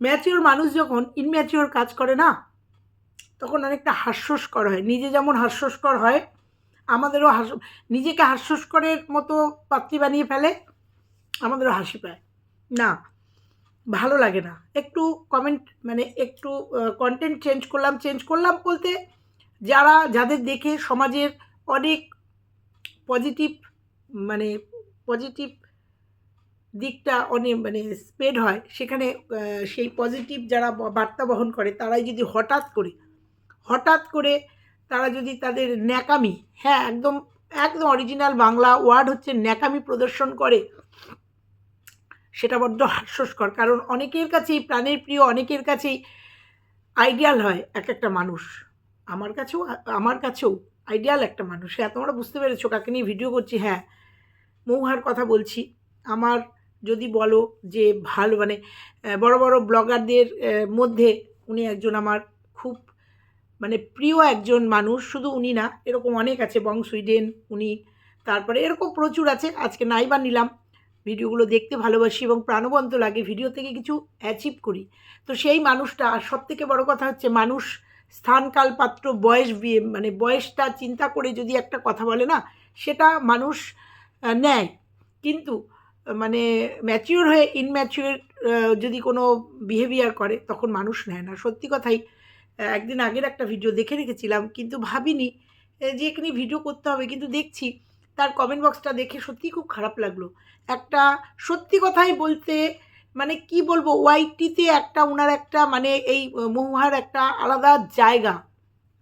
Mature মানুষ যখন immature কাজ করে না, তখন অনেকটা হাস্যস্কর হয়। নিজে যেমন হাস্যস্কর হয়, আমাদেরও হাস, নিজেকে হাস্যস্করের মতো পাত্রী বানিয়ে ফেলে, আমাদেরও হাসি পায়। না, ভালো লাগে না। একটু কমেন্ট মানে একটু কন্টেন্ট চেঞ্জ করলাম চেঞ্জ করলাম বলতে যারা, যাদের দেখে সমাজের অনেক পজিটিভ মানে পজিটিভ দিকটা অনেক মানে স্প্রেড হয়, সেখানে সেই পজিটিভ যারা বার্তা বহন করে, তারাই যদি হঠাৎ করে হঠাৎ করে তারা যদি তাদের ন্যাকামি হ্যাঁ একদম একদম অরিজিনাল বাংলা ওয়ার্ড হচ্ছে ন্যাকামি প্রদর্শন করে, সেটা বড্ড হাস্যস্কর। কারণ অনেকের কাছেই, প্রাণের প্রিয় অনেকের কাছেই আইডিয়াল হয় এক একটা মানুষ। আমার কাছেও আমার কাছেও আইডিয়াল একটা মানুষ। হ্যাঁ তোমরা বুঝতে পেরেছ কাকে নিয়ে ভিডিও করছি। হ্যাঁ মৌহার কথা বলছি। আমার যদি বলো যে ভালো মানে বড় বড় ব্লগারদের মধ্যে উনি একজন আমার খুব মানে প্রিয় একজন মানুষ। শুধু উনি না, এরকম অনেক আছে, বং সুইডেন, উনি, তারপরে এরকম প্রচুর আছে। আজকে নাই বা নিলাম। ভিডিওগুলো দেখতে ভালোবাসি এবং প্রাণবন্ত লাগে। ভিডিও থেকে কিছু অ্যাচিভ করি। তো সেই মানুষটা, আর সব থেকে বড় কথা হচ্ছে মানুষ স্থান কাল পাত্র, বয়স বিয়ে মানে বয়সটা চিন্তা করে যদি একটা কথা বলে না, সেটা মানুষ নেয়। কিন্তু মানে ম্যাচিওর হয়ে ইনম্যাচিওর যদি কোনো বিহেভিয়ার করে, তখন মানুষ নেয় না। সত্যি কথাই একদিন আগের একটা ভিডিও দেখে রেখেছিলাম, কিন্তু ভাবিনি যে এখানে ভিডিও করতে হবে, কিন্তু দেখছি, তার কমেন্ট বক্সটা দেখে সত্যিই খুব খারাপ লাগল। একটা সত্যি কথাই বলতে মানে কি বলব ওয়াইটিতে একটা ওনার একটা মানে এই মহুহার একটা আলাদা জায়গা।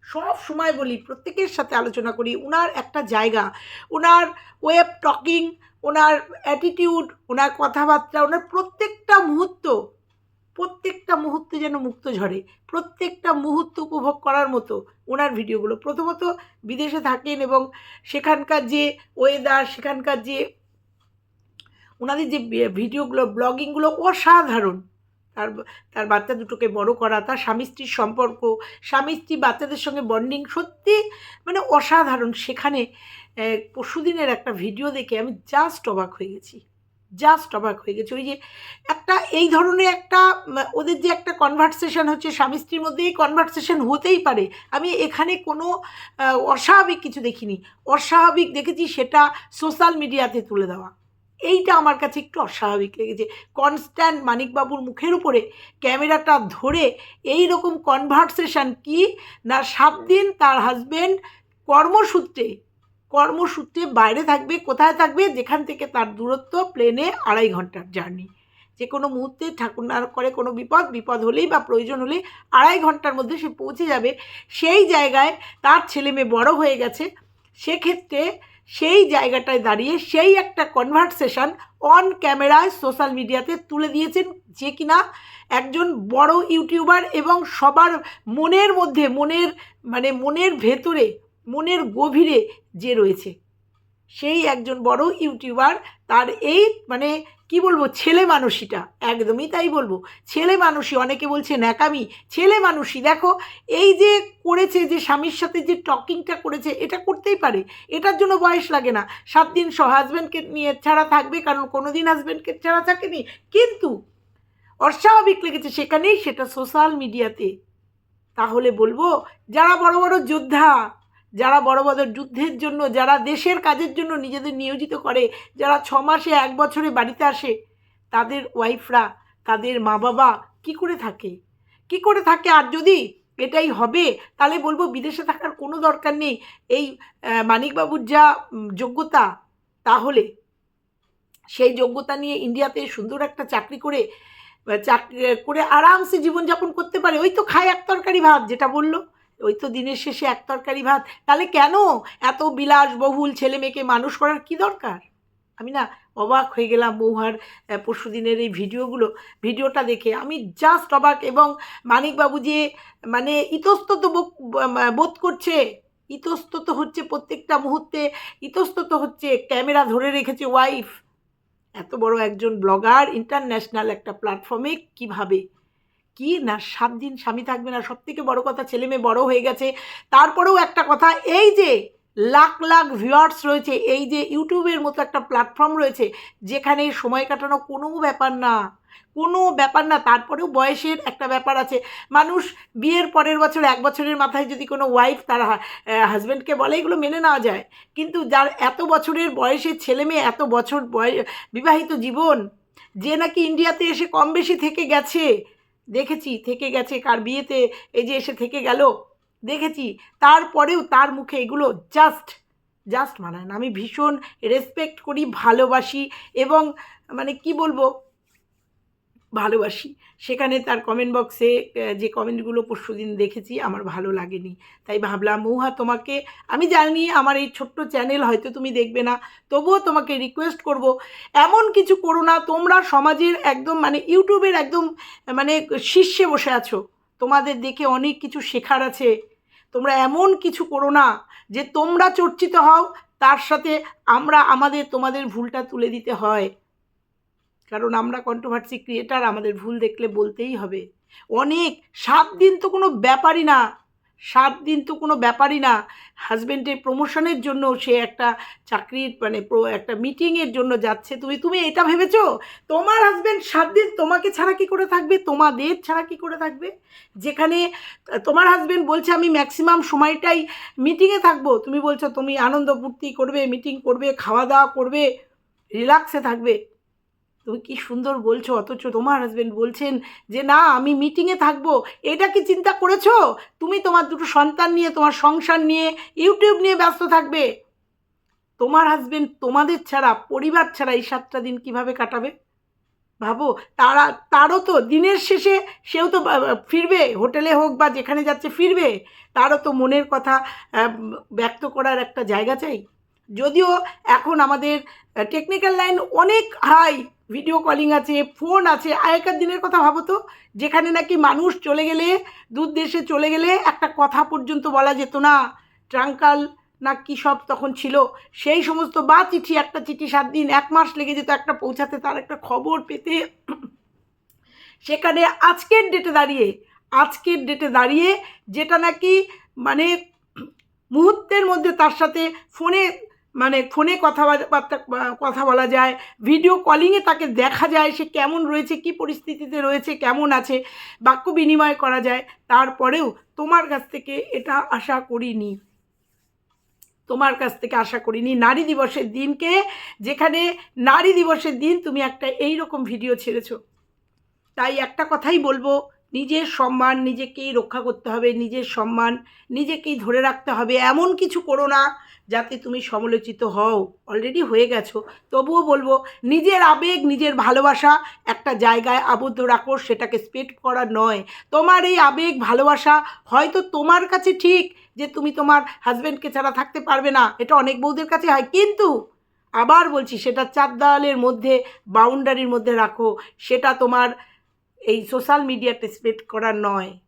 সব সময় বলি, প্রত্যেকের সাথে আলোচনা করি ওনার একটা জায়গা ওনার ওয়ে অফ টকিং ওনার অ্যাটিটিউড ওনার কথাবার্তা, ওনার প্রত্যেকটা মুহূর্ত, প্রত্যেকটা মুহূর্তে যেন মুক্ত ঝরে, প্রত্যেকটা মুহূর্ত উপভোগ করার মতো ওনার ভিডিওগুলো। প্রথমত বিদেশে থাকেন এবং সেখানকার যে ওয়েদার সেখানকার যে ওনাদের যে ভিডিওগুলো ব্লগিংগুলো অসাধারণ। তার তার বাচ্চা দুটোকে বড় করা, তার স্বামী স্ত্রীর সম্পর্ক, স্বামী স্ত্রী বাচ্চাদের সঙ্গে বন্ডিং সত্যি মানে অসাধারণ। সেখানে পরশুদিনের একটা ভিডিও দেখে আমি জাস্ট অবাক হয়ে গেছি। জাস্ট অবাক হয়ে গেছি। ওই যে একটা, এই ধরনের একটা ওদের যে একটা কনভারসেশন হচ্ছে, স্বামী স্ত্রীর মধ্যে এই কনভারসেশন হতেই পারে। আমি এখানে কোনো অস্বাভাবিক কিছু দেখিনি। অস্বাভাবিক দেখেছি সেটা সোশ্যাল মিডিয়াতে তুলে দেওয়া। এইটা আমার কাছে একটু অস্বাভাবিক লেগেছে। কনস্ট্যান্ট মানিকবাবুর মুখের উপরে ক্যামেরাটা ধরে এই রকম কনভারসেশন কি? না সাত দিন তার হাজবেন্ড কর্মসূত্রে কর্মসূত্রে বাইরে থাকবে, কোথায় থাকবে, যেখান থেকে তার দূরত্ব, প্লেনে আড়াই ঘণ্টার জার্নি। যে কোনো মুহূর্তে ঠাকুর না করে কোনো বিপদ বিপদ হলেই বা প্রয়োজন হলে আড়াই ঘণ্টার মধ্যে সে পৌঁছে যাবে। সেই জায়গায় তার ছেলে মেয়ে বড় হয়ে গেছে। সেক্ষেত্রে সেই জায়গাটায় দাঁড়িয়ে সেই একটা কনভারসেশন অন ক্যামেরায় সোশ্যাল মিডিয়াতে তুলে দিয়েছেন যে কিনা একজন বড় ইউটিউবার এবং সবার মনের মধ্যে, মনের মানে মনের ভেতরে মনের গভীরে যে রয়েছে। সেই একজন বড় ইউটিউবার, তার এই মানে কি বলব, ছেলে মানুষইটা একদমই তাই বলব। ছেলে মানুষই, অনেকে বলছে ন্যাকামি, ছেলে মানুষই। দেখো, এই যে করেছে, যে স্বামীর সাথে যে টকিংটা করেছে, এটা করতেই পারে। এটার জন্য বয়স লাগে না। সাত দিন সহ হাজব্যান্ডকে নিয়ে ছাড়া থাকবে, কারণ কোনো দিন হাজব্যান্ডকে ছাড়া থাকেনি। কিন্তু অস্বাভাবিক লেগেছে সেখানেই, সেটা সোশ্যাল মিডিয়াতে তাহলে বলব, যারা বড় বড় যোদ্ধা যারা বড় বড় যুদ্ধের জন্য, যারা দেশের কাজের জন্য নিজেদের নিয়োজিত করে, যারা ছ মাসে এক বছরে বাড়িতে আসে, তাদের ওয়াইফরা তাদের মা বাবা কি করে থাকে? কি করে থাকে? আর যদি এটাই হবে, তাহলে বলব বিদেশে থাকার কোনো দরকার নেই। এই মানিকবাবুর যা যোগ্যতা, তাহলে সেই যোগ্যতা নিয়ে ইন্ডিয়াতে সুন্দর একটা চাকরি করে চাকরি করে আরামসে জীবনযাপন করতে পারে। ওই তো খায় এক তরকারি ভাত, যেটা বলল। ওই তো দিনের শেষে এক তরকারি ভাত। তাহলে কেন? এত বিলাসবহুল ছেলে মেয়েকে মানুষ করার কি দরকার? আমি না অবাক হয়ে গেলাম মৌহার পরশু দিনের এই ভিডিওগুলো। ভিডিওটা দেখে আমি জাস্ট অবাক এবং মানিকবাবু যে মানে ইতস্তত বোধ করছে, ইতস্তত হচ্ছে প্রত্যেকটা মুহূর্তে, ইতস্তত হচ্ছে ক্যামেরা ধরে রেখেছে ওয়াইফ এত বড় একজন ব্লগার ইন্টারন্যাশনাল একটা প্ল্যাটফর্মে কীভাবে কি না সাত দিন স্বামী থাকবে না? সব থেকে বড় কথা, ছেলে মেয়ে বড় হয়ে গেছে। তারপরেও একটা কথা, এই যে লাখ লাখ ভিউয়ার্স রয়েছে, এই যে ইউটিউবের মতো একটা প্ল্যাটফর্ম রয়েছে, যেখানে সময় কাটানো কোনো ব্যাপার না। কোনো ব্যাপার না, তারপরেও বয়সের একটা ব্যাপার আছে। মানুষ বিয়ের পরের বছর, এক বছরের মাথায় যদি কোনো ওয়াইফ তার হাজব্যান্ডকে বলে, এগুলো মেনে নেওয়া যায়। কিন্তু যার এত বছরের বয়সের ছেলে মেয়ে, এত বছর বয়, বিবাহিত জীবন, যে নাকি ইন্ডিয়াতে এসে কম বেশি থেকে গেছে দেখেছি, থেকে গেছে কার বিয়েতে, এই যে এসে থেকে গেল, দেখেছি। তারপরেও তার মুখে এগুলো জাস্ট জাস্ট মানায় না। আমি ভীষণ রেসপেক্ট করি, ভালোবাসি এবং মানে কি বলব ভালোবাসি। সেখানে তার কমেন্ট বক্সে যে কমেন্টগুলো পরশু দিন দেখেছি, আমার ভালো লাগেনি। তাই ভাবলাম মৌহা তোমাকে, আমি জানি আমার এই ছোট্ট চ্যানেল হয়তো তুমি দেখবে না, তবুও তোমাকে রিকোয়েস্ট করব, এমন কিছু করো না, তোমরা সমাজের একদম মানে ইউটিউবের একদম মানে শীর্ষে বসে আছো। তোমাদের দেখে অনেক কিছু শেখার আছে। তোমরা এমন কিছু করো না, যে তোমরা চর্চিত হও, তার সাথে আমরা, আমাদের, তোমাদের ভুলটা তুলে দিতে হয়। কারণ আমরা কন্ট্রোভার্সি ক্রিয়েটার আমাদের ভুল দেখলে বলতেই হবে। অনেক, সাত দিন তো কোনো ব্যাপারই না। সাত দিন তো কোনো ব্যাপারই না। হাজব্যান্ডের প্রমোশনের জন্য সে একটা চাকরির মানে একটা মিটিংয়ের জন্য যাচ্ছে। তুমি তুমি এটা ভেবেছো? তোমার হাজব্যান্ড সাত দিন তোমাকে ছাড়া কি করে থাকবে? তোমাদের ছাড়া কি করে থাকবে? যেখানে, তোমার হাজব্যান্ড বলছে, আমি ম্যাক্সিমাম সময়টাই মিটিংয়ে থাকব। তুমি বলছো, তুমি আনন্দ ফুর্তি করবে মিটিং করবে খাওয়া দাওয়া করবে রিল্যাক্সে থাকবে। তুমি কি সুন্দর বলছো? অথচ তোমার হাজবেন্ড বলছেন যে, না, আমি মিটিংয়ে থাকব। এটা কি চিন্তা করেছ? তুমি তোমার দুটো সন্তান নিয়ে, তোমার সংসার নিয়ে ইউটিউব নিয়ে ব্যস্ত থাকবে। তোমার হাজবেন্ড তোমাদের ছাড়া, পরিবার ছাড়া এই সাতটা দিন কীভাবে কাটাবে? ভাবো, তারা, তারও তো দিনের শেষে সেও তো ফিরবে। হোটেলে হোক বা যেখানে যাচ্ছে ফিরবে। তারও তো মনের কথা ব্যক্ত করার একটা জায়গা চাই। যদিও এখন আমাদের টেকনিক্যাল লাইন অনেক হাই ভিডিও কলিং আছে ফোন আছে, আগেকার দিনের কথা ভাবো তো যেখানে নাকি মানুষ চলে গেলে, দূর দেশে চলে গেলে একটা কথা পর্যন্ত বলা যেত না, ট্রাঙ্কাল না কী সব তখন ছিল। সেই সমস্ত বা চিঠি, একটা চিঠি সাত দিন, এক মাস লেগে যেত একটা পৌঁছাতে, তার একটা খবর পেতে। সেখানে আজকের ডেটে দাঁড়িয়ে, আজকের ডেটে দাঁড়িয়ে যেটা নাকি মানে মুহূর্তের মধ্যে তার সাথে ফোনে মানে ফোনে কথাবার্তা কথা বলা যায় ভিডিও কলিংয়ে তাকে দেখা যায় সে কেমন রয়েছে, কি পরিস্থিতিতে রয়েছে, কেমন আছে, বাক্য বিনিময় করা যায়। তারপরেও তোমার কাছ থেকে এটা আশা করিনি। তোমার কাছ থেকে আশা করিনি। নারী দিবসের দিনকে যেখানে নারী দিবসের দিন তুমি একটা এই রকম ভিডিও ছেড়েছো। তাই একটা কথাই বলব, নিজের সম্মান নিজেকেই রক্ষা করতে হবে, নিজের সম্মান নিজেকেই ধরে রাখতে হবে। এমন কিছু করো না যাতে তুমি সমালোচিত হও। অলরেডি হয়ে গেছো। তবুও বলব, নিজের আবেগ, নিজের ভালোবাসা একটা জায়গায় আবদ্ধ রাখো, সেটাকে স্পেড করা নয়। তোমার এই আবেগ, ভালোবাসা হয়তো তোমার কাছে ঠিক যে তুমি তোমার হাজব্যান্ডকে ছাড়া থাকতে পারবে না। এটা অনেক বউদের কাছে হয়। কিন্তু আবার বলছি, সেটা চার দেওয়ালের মধ্যে বাউন্ডারির মধ্যে রাখো। সেটা তোমার এই সোশ্যাল মিডিয়াতে স্প্রেড করা নয়।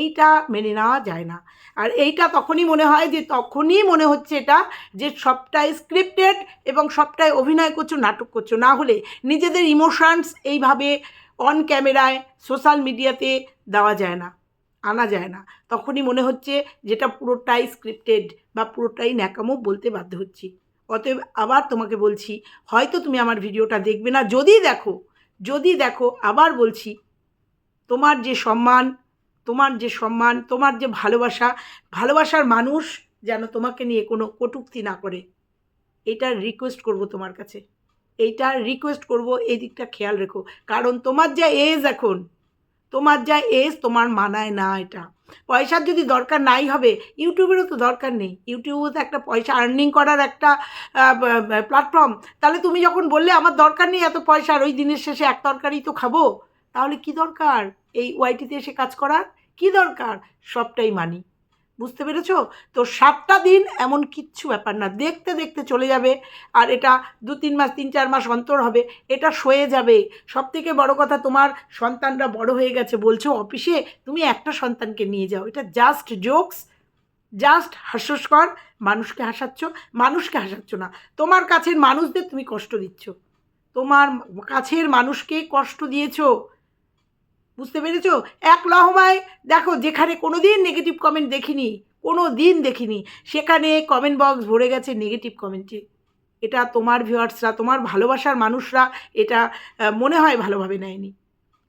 এইটা মেনে নেওয়া যায় না। আর এইটা তখনই মনে হয় যে তখনই মনে হচ্ছে এটা যে সবটাই স্ক্রিপ্টেড এবং সবটাই অভিনয় করছ, নাটক করছ। না হলে নিজেদের ইমোশনস এইভাবে অন ক্যামেরায় সোশ্যাল মিডিয়াতে দেওয়া যায় না, আনা যায় না। তখনই মনে হচ্ছে যেটা পুরোটাই স্ক্রিপ্টেড বা পুরোটাই ন্যাকামো বলতে বাধ্য হচ্ছি। অতএব আবার তোমাকে বলছি, হয়তো তুমি আমার ভিডিওটা দেখবে না। যদি দেখো যদি দেখো, আবার বলছি, তোমার যে সম্মান তোমার যে সম্মান, তোমার যে ভালোবাসা, ভালোবাসার মানুষ যেন তোমাকে নিয়ে কোনো কটূক্তি না করে। এটা রিকোয়েস্ট করব তোমার কাছে। এইটা রিকোয়েস্ট করব, এই দিকটা খেয়াল রেখো। কারণ তোমার যা এজ এখন, তোমার যা এজ তোমার মানায় না এটা। পয়সার যদি দরকার নাই হবে, ইউটিউবেরও তো দরকার নেই। ইউটিউবও তো একটা পয়সা আর্নিং করার একটা প্ল্যাটফর্ম তাহলে তুমি যখন বললে, আমার দরকার নেই এত পয়সার ওই দিনের শেষে এক তরকারি তো খাব? তাহলে কি দরকার? এই ওয়াইটিতে এসে কাজ করার? কি দরকার? সবটাই মানি। বুঝতে পেরেছ? তো সাতটা দিন এমন কিচ্ছু ব্যাপার না। দেখতে দেখতে চলে যাবে। আর এটা দু, তিন মাস, তিন, চার মাস অন্তর হবে। এটা সয়ে যাবে। সব থেকে বড় কথা, তোমার সন্তানরা বড় হয়ে গেছে বলছো অফিসে, তুমি একটা সন্তানকে নিয়ে যাও। এটা জাস্ট জোকস জাস্ট হাস্যস্কর। মানুষকে হাসাচ্ছ মানুষকে হাসাচ্ছ না। তোমার কাছের মানুষদের তুমি কষ্ট দিচ্ছ। তোমার কাছের মানুষকে কষ্ট দিয়েছ। বুঝতে পেরেছ? এক লহমায়, দেখো, যেখানে কোনো দিন নেগেটিভ কমেন্ট দেখিনি কোনো দিন দেখিনি, সেখানে কমেন্ট বক্স ভরে গেছে নেগেটিভ কমেন্টে এটা তোমার ভিউয়ার্সরা তোমার ভালোবাসার মানুষরা এটা মনে হয় ভালোভাবে নেয়নি।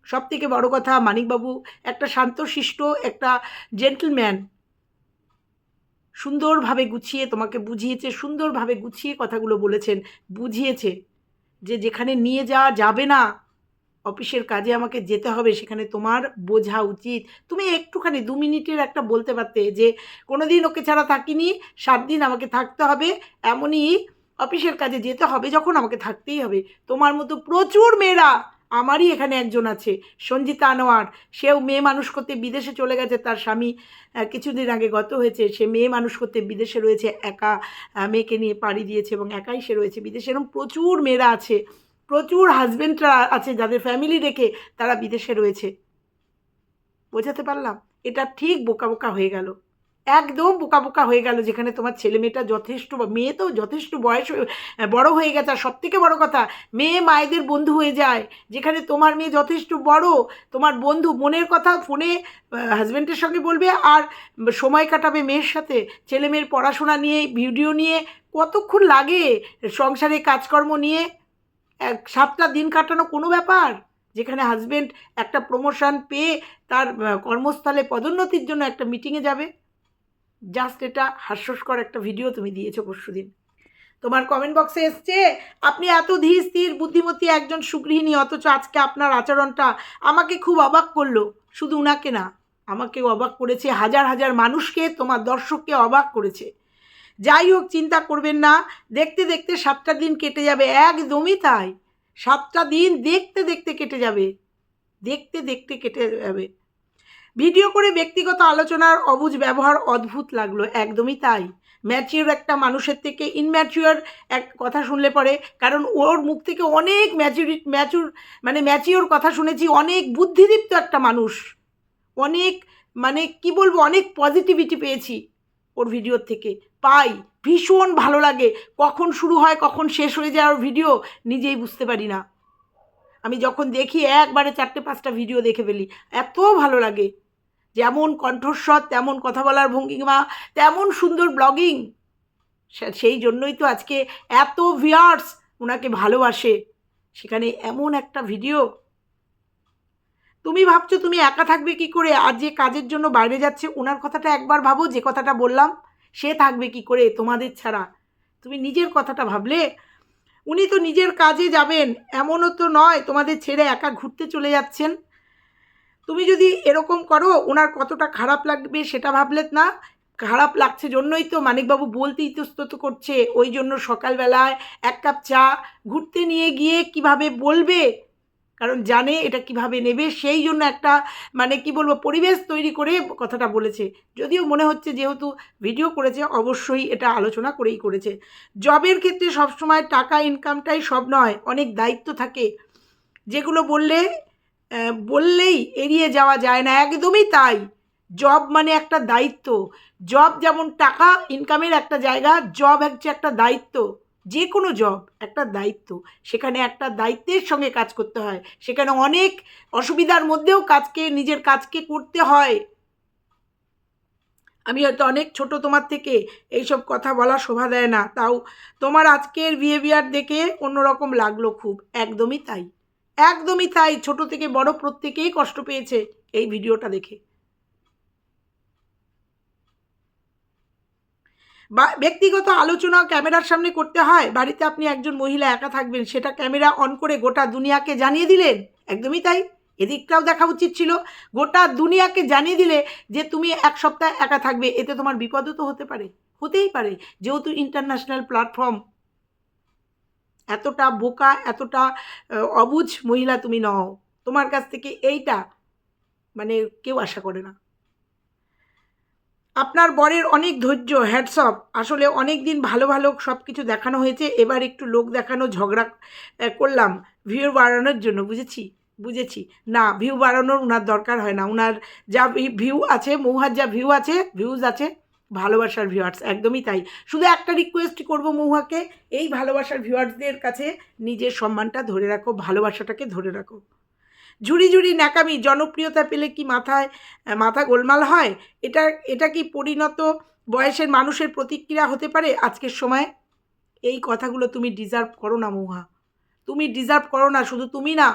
সব থেকে বড় কথা, মানিকবাবু একটা শান্তশিষ্ট একটা জেন্টলম্যান সুন্দরভাবে গুছিয়ে তোমাকে বুঝিয়েছে, সুন্দরভাবে গুছিয়ে কথাগুলো বলেছেন, বুঝিয়েছে যে যেখানে নিয়ে যাওয়া যাবে না অফিসের কাজে আমাকে যেতে হবে, সেখানে তোমার বোঝা উচিত। তুমি একটুখানি দু মিনিটের একটা বলতে পারতে যে কোনো দিন ওকে ছাড়া থাকিনি, সাত দিন আমাকে থাকতে হবে, এমনই অফিসের কাজে যেতে হবে যখন আমাকে থাকতেই হবে। তোমার মতো প্রচুর মেয়েরা আমারই এখানে একজন আছে, সঞ্জিতা আনোয়ার। সেও মেয়ে মানুষ করতে বিদেশে চলে গেছে, তার স্বামী কিছুদিন আগে গত হয়েছে। সে মেয়ে মানুষ করতে বিদেশে রয়েছে, একা মেয়েকে নিয়ে পাড়ি দিয়েছে এবং একাই সে রয়েছে বিদেশে। এরকম প্রচুর মেয়েরা আছে। প্রচুর হাজবেন্ডরা আছে যাদের ফ্যামিলি রেখে তারা বিদেশে রয়েছে। বোঝাতে পারলাম? এটা ঠিক বোকা বোকা হয়ে গেল। একদম বোকা বোকা হয়ে গেল যেখানে তোমার ছেলে মেয়েটা যথেষ্ট, মেয়ে তো যথেষ্ট বয়স বড় হয়ে গেছে। আর সব থেকে বড় কথা, মেয়ে মায়েদের বন্ধু হয়ে যায়। যেখানে তোমার মেয়ে যথেষ্ট বড়, তোমার বন্ধু মনের কথা ফোনে হাজব্যান্ডের সঙ্গে বলবে আর সময় কাটাবে মেয়ের সাথে। ছেলে মেয়ের পড়াশোনা নিয়ে ভিডিও নিয়ে, কতক্ষণ লাগে সংসারে কাজকর্ম নিয়ে? সাতটা দিন কাটানো কোনো ব্যাপার? যেখানে হাজবেন্ড একটা প্রমোশন পেয়ে তার কর্মস্থলে পদোন্নতির জন্য একটা মিটিংয়ে যাবে। জাস্ট এটা হাস্যস্কর একটা ভিডিও তুমি দিয়েছ পরশু দিন। তোমার কমেন্ট বক্সে এসছে, আপনি এত ধীর, স্থির, বুদ্ধিমতী একজন সুগৃহিণী, অথচ আজকে আপনার আচরণটা আমাকে খুব অবাক করল। শুধু উনাকে না, আমাকেও অবাক করেছে হাজার হাজার মানুষকে, তোমার দর্শককে অবাক করেছে। যাই হোক, চিন্তা করবেন না। দেখতে দেখতে সাতটা দিন কেটে যাবে। একদমই তাই। সাতটা দিন দেখতে দেখতে কেটে যাবে। দেখতে দেখতে কেটে যাবে। ভিডিও করে ব্যক্তিগত আলোচনার অবুজ ব্যবহার অদ্ভুত লাগল। একদমই তাই। ম্যাচিওর একটা মানুষের থেকে ইনম্যাচিওর এক কথা শুনলে পরে, কারণ ওর মুখ থেকে অনেক ম্যাচুরি ম্যাচুর মানে ম্যাচিওর কথা শুনেছি, অনেক বুদ্ধিদীপ্ত একটা মানুষ। অনেক মানে কি বলব, অনেক পজিটিভিটি পেয়েছি। ওর ভিডিওর থেকে। পাই, ভীষণ ভালো লাগে। কখন শুরু হয়, কখন শেষ হয়ে যায় ওর ভিডিও নিজেই বুঝতে পারি না। আমি যখন দেখি একবারে চারটে, পাঁচটা ভিডিও দেখে ফেলি, এত ভালো লাগে। যেমন কণ্ঠস্বর, তেমন কথা বলার ভঙ্গিমা, তেমন সুন্দর ব্লগিং সেই জন্যই তো আজকে এত ভিয়ার্স ওনাকে ভালোবাসে। সেখানে এমন একটা ভিডিও তুমি ভাবছ তুমি একা থাকবে কি করে? আর যে কাজের জন্য বাইরে যাচ্ছে ওনার কথাটা একবার ভাবো, যে কথাটা বললাম, সে থাকবে কি করে তোমাদের ছাড়া? তুমি নিজের কথাটা ভাবলে? উনি তো নিজের কাজে যাবেন, এমনও তো নয়, তোমাদের ছেড়ে একা ঘুরতে চলে যাচ্ছেন। তুমি যদি এরকম করো ওনার কতটা খারাপ লাগবে সেটা ভাবলে না। খারাপ লাগছে জন্যই তো মানিকবাবু বলতে ইতস্তত করছে, ওই জন্য সকালবেলায় এক কাপ চা, ঘুরতে নিয়ে গিয়ে কীভাবে বলবে? কারণ জানে এটা কীভাবে নেবে, সেই জন্য একটা মানে কি বলব, পরিবেশ তৈরি করে কথাটা বলেছে। যদিও মনে হচ্ছে যেহেতু ভিডিও করেছে, অবশ্যই এটা আলোচনা করেই করেছে। জবের ক্ষেত্রে সবসময় টাকা ইনকামটাই সব নয়, অনেক দায়িত্ব থাকে। যেগুলো বললে বললেই এড়িয়ে যাওয়া যায় না, একদমই তাই। জব মানে একটা দায়িত্ব। জব যেমন টাকা ইনকামের একটা জায়গা জব হচ্ছে একটা দায়িত্ব। যে কোনো জব একটা দায়িত্ব। সেখানে একটা দায়িত্বের সঙ্গে কাজ করতে হয়। সেখানে অনেক অসুবিধার মধ্যেও কাজকে, নিজের কাজকে করতে হয়। আমি হয়তো অনেক ছোট তোমার থেকে এইসব কথা বলা শোভা দেয় না, তাও তোমার আজকের বিহেভিয়ার দেখে অন্যরকম লাগল খুব। একদমই তাই। একদমই তাই। ছোট থেকে বড় প্রত্যেকেই কষ্ট পেয়েছে এই ভিডিওটা দেখে। বা ব্যক্তিগত আলোচনা ক্যামেরার সামনে করতে হয়, বাড়িতে আপনি একজন মহিলা একা থাকবেন, সেটা ক্যামেরা অন করে গোটা দুনিয়াকে জানিয়ে দিলেন? একদমই তাই। এদিকটাও দেখা উচিত ছিল। গোটা দুনিয়াকে জানিয়ে দিলে যে তুমি এক সপ্তাহ একা থাকবে, এতে তোমার বিপদও তো হতে পারে। হতেই পারে। যেহেতু ইন্টারন্যাশনাল প্ল্যাটফর্ম এতটা বোকা, এতটা অবুঝ মহিলা তুমি নও। তোমার কাছ থেকে এইটা মানে কেউ আশা করে না। আপনার বরের অনেক ধৈর্য হ্যাটসঅপ আসলে অনেক দিন ভালো ভালো সব কিছু দেখানো হয়েছে, এবার একটু লোক দেখানো, ঝগড়া করলাম। ভিউ বাড়ানোর জন্য, বুঝেছি? বুঝেছি। না ভিউ বাড়ানোর ওনার দরকার হয় না। ওনার যা ভিউ আছে, মৌহার যা ভিউ আছে ভিউজ আছে, ভালোবাসার ভিউয়ার্স একদমই তাই। শুধু একটা রিকোয়েস্ট করব মৌহাকে, এই ভালোবাসার ভিউয়ার্সদের কাছে নিজের সম্মানটা ধরে রাখো, ভালোবাসাটাকে ধরে রাখো। ঝুড়ি ঝুড়ি ন্যাকামি, জনপ্রিয়তা পেলে কি মাথায় মাথা গোলমাল হয়? এটা এটা কি পরিণত বয়সের মানুষের প্রতিক্রিয়া হতে পারে আজকের সময়? এই কথাগুলো তুমি ডিজার্ভ করো না, মৌহা। তুমি ডিজার্ভ করো না, শুধু তুমি না।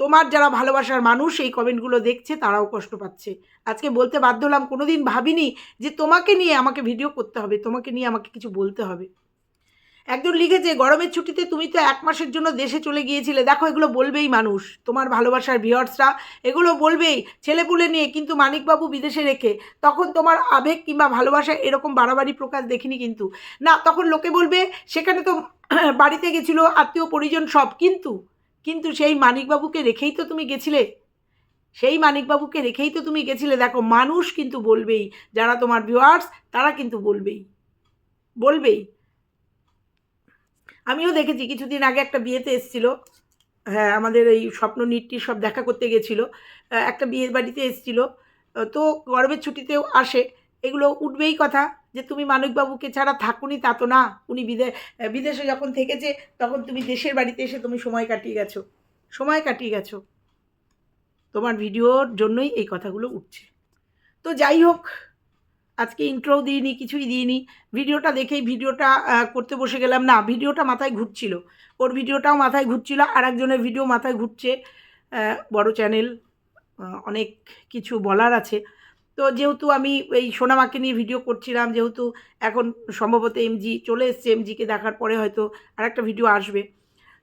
তোমার যারা ভালোবাসার মানুষ এই কমেন্টগুলো দেখছে, তারাও কষ্ট পাচ্ছে। আজকে বলতে বাধ্য হলাম, কোনোদিন ভাবিনি যে তোমাকে নিয়ে আমাকে ভিডিও করতে হবে, তোমাকে নিয়ে আমাকে কিছু বলতে হবে। একজন লিখেছে, গরমের ছুটিতে তুমি তো এক মাসের জন্য দেশে চলে গিয়েছিলে। দেখো, এগুলো বলবেই মানুষ। তোমার ভালোবাসার ভিওর্সরা এগুলো বলবেই ছেলেপুলে নিয়ে, কিন্তু মানিকবাবু বিদেশে রেখে। তখন তোমার আবেগ কিংবা ভালোবাসা এরকম বাড়াবাড়ি প্রকাশ দেখিনি কিন্তু। না, তখন লোকে বলবে, সেখানে তো বাড়িতে গেছিল, আত্মীয় পরিজন সব। কিন্তু কিন্তু সেই মানিকবাবুকে রেখেই তো তুমি গেছিলে। সেই মানিকবাবুকে রেখেই তো তুমি গেছিলে। দেখো, মানুষ কিন্তু বলবেই। যারা তোমার ভিউয়ার্স তারা কিন্তু বলবেই। বলবেই। আমিও দেখেছি, কিছুদিন আগে একটা বিয়েতে এসেছিল। হ্যাঁ আমাদের এই স্বপ্ন নীটটি সব দেখা করতে গেছিল। একটা বিয়ের বাড়িতে এসেছিল। তো গরমের ছুটিতেও আসে। এগুলো উঠবেই কথা যে তুমি মানিকবাবুকে ছাড়া থাকুনি তা তো না। উনি বিদে বিদেশে যখন থেকেছে, তখন তুমি দেশের বাড়িতে এসে তুমি সময় কাটিয়ে গেছো। সময় কাটিয়ে গেছো। তোমার ভিডিওর জন্যই এই কথাগুলো উঠছে। তো যাই হোক আজকে ইন্ট্রোও দিইনি, কিছুই দিইনি। ভিডিওটা দেখেই ভিডিওটা করতে বসে গেলাম। না, ভিডিওটা মাথায় ঘুরছিল। ওর ভিডিওটাও মাথায় ঘুরছিল, আর একজনের ভিডিও মাথায় ঘুরছে বড় চ্যানেল অনেক কিছু বলার আছে। তো যেহেতু আমি এই সোনামাকে নিয়ে ভিডিও করছিলাম, যেহেতু এখন সম্ভবত এমজি চলে এসছে এমজিকে দেখার পরে হয়তো আরেকটা ভিডিও আসবে।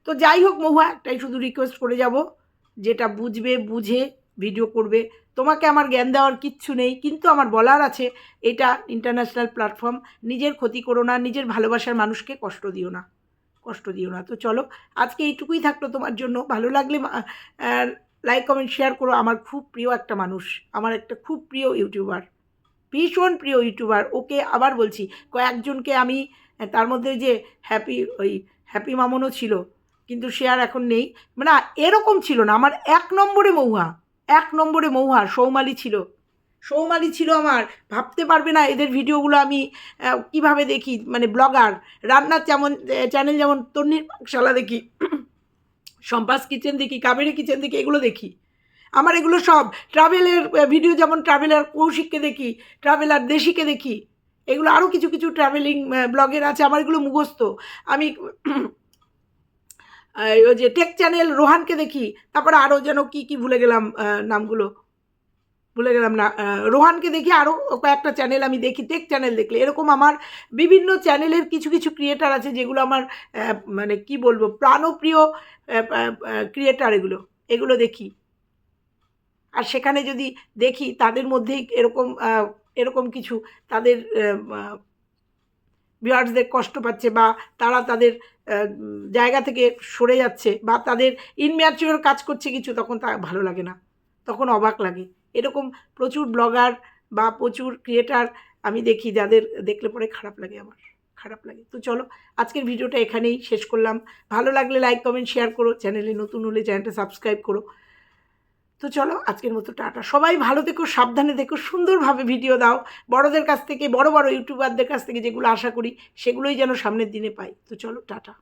তো যাই হোক, মহুয়া, একটাই শুধু রিকোয়েস্ট করে যাব, যেটা বুঝবে, বুঝে ভিডিও করবে। তোমাকে আমার জ্ঞান দেওয়ার কিচ্ছু নেই, কিন্তু আমার বলার আছে, এটা ইন্টারন্যাশনাল প্ল্যাটফর্ম নিজের ক্ষতি করো না, নিজের ভালোবাসার মানুষকে কষ্ট দিও না, কষ্ট দিও না। তো চলো, আজকে এইটুকুই থাকল তোমার জন্য, ভালো লাগলে লাইক কমেন্ট শেয়ার করো, আমার খুব প্রিয় একটা মানুষ, আমার একটা খুব প্রিয় ইউটিউবার, ভীষণ প্রিয় ইউটিউবার, ওকে আবার বলছি, কয়েকজনকে আমি, তার মধ্যে যে হ্যাপি ওই হ্যাপি মামনও ছিল, কিন্তু সে আর এখন নেই মানে এরকম ছিল না, আমার এক নম্বরে মৌহা এক নম্বরে মৌহা সৌমালি ছিল। সৌমালি ছিল আমার, ভাবতে পারবে না এদের ভিডিওগুলো আমি কীভাবে দেখি মানে ব্লগার, রান্নার যেমন চ্যানেল যেমন, তন্নির পাকশালা দেখি সম্পাস কিচেন দেখি, কাবেরি কিচেন দেখি, এগুলো দেখি। আমার এগুলো সব ট্রাভেলের ভিডিও যেমন ট্রাভেলার কৌশিককে দেখি ট্রাভেলার দেশিকে দেখি, এগুলো আরও কিছু কিছু ট্রাভেলিং ব্লগের আছে, আমার এগুলো মুখস্থ। আমি ওই যে টেক চ্যানেল রোহানকে দেখি, তারপরে আরও যেন কি কি ভুলে গেলাম নামগুলো। ভুলে গেলাম না রোহানকে দেখি আরও কয়েকটা চ্যানেল আমি দেখি টেক চ্যানেল দেখলে। এরকম আমার বিভিন্ন চ্যানেলের কিছু কিছু ক্রিয়েটার আছে যেগুলো আমার মানে কি বলব, প্রাণপ্রিয় ক্রিয়েটার এগুলো এগুলো দেখি। আর সেখানে যদি দেখি, তাদের মধ্যেই এরকম এরকম কিছু, তাদের ভিউয়ার্সদের কষ্ট পাচ্ছে বা তারা তাদের জায়গা থেকে সরে যাচ্ছে বা তাদের ইনম্যাচিওর কাজ করছে কিছু, তখন তা ভালো লাগে না। তখন অবাক লাগে। এরকম প্রচুর ব্লগার বা প্রচুর ক্রিয়েটার আমি দেখি, যাদের দেখলে পরে খারাপ লাগে আমার, খারাপ লাগে। তো চলো, আজকের ভিডিওটা এখানেই শেষ করলাম। ভালো লাগলে লাইক কমেন্ট শেয়ার করো। চ্যানেলে নতুন হলে চ্যানেলটা সাবস্ক্রাইব করো। তো চলো আজকের মতো টাটা। সবাই ভালো দেখো সাবধানে দেখো সুন্দরভাবে ভিডিও দাও। বড়দের কাছ থেকে, বড় বড় ইউটিউবারদের কাছ থেকে যেগুলো আশা করি, সেগুলোই যেন সামনের দিনে পাই। তো চলো, টাটা।